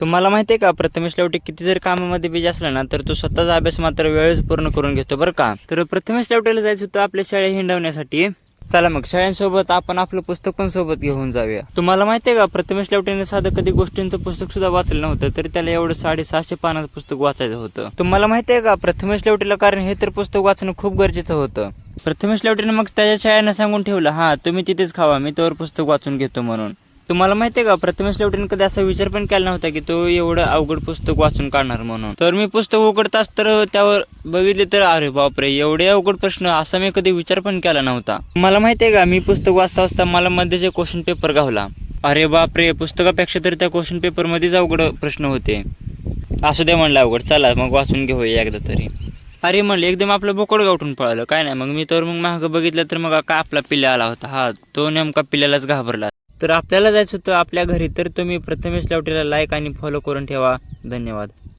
तुम्हाला माहिती आहे का प्रथमेश लवटे किती जर कामामध्ये बिजी असला ना तर तो स्वतःचा अभ्यास मात्र वेळेस पूर्ण करून घेतो बरं का. तर प्रथमेश लवटेला जायचं होतं आपल्या शाळे हिंडवण्यासाठी. चला मग शाळेसोबत आपण आपलं पुस्तक पण सोबत घेऊन जाऊया. तुम्हाला माहिती आहे का प्रथमेश लवटेने साधं कधी गोष्टींचं पुस्तक सुद्धा वाचलं नव्हतं तरी त्याला एवढं साडेसहाशे पानाचं पुस्तक वाचायचं होतं. तुम्हाला माहिती आहे का प्रथमेश लवटेला कारण हे तर पुस्तक वाचणं खूप गरजेचं होतं. प्रथमेश लवटेने मग त्याच्या शाळेनं सांगून ठेवलं हा तुम्ही तिथेच खावा मी तोवर पुस्तक वाचून घेतो म्हणून. तुम्हाला माहिती आहे का प्रथमेश लवटेने कधी असा विचार पण केला नव्हता की तो एवढं अवघड पुस्तक वाचून काढणार म्हणून. तर मी पुस्तक उघडताच तर त्यावर बघितले तर अरे बापरे एवढे अवघड प्रश्न असा मी कधी विचार पण केला नव्हता. मला माहिती आहे का मी पुस्तक वाचता वाचता मला मध्येचे क्वेश्चन पेपर गावला अरे बापरे पुस्तकापेक्षा तर त्या क्वेश्चन पेपरमध्येच अवघड प्रश्न होते. असू दे म्हणलं अवघड चला मग वाचून घेऊया एकदा तरी. अरे म्हणलं एकदम आपलं बोकड गावठून पळालं काय नाही मग मी तर मग मागं बघितलं तर मग का आपला पिल्ला आला होता. हा तो नेमका पिल्ल्यालाच घाबरला. तर आपल्याला जायचं होतं आपल्या घरी तर तुम्ही प्रथमेश लावटीला लाईक आणि फॉलो करून ठेवा. धन्यवाद.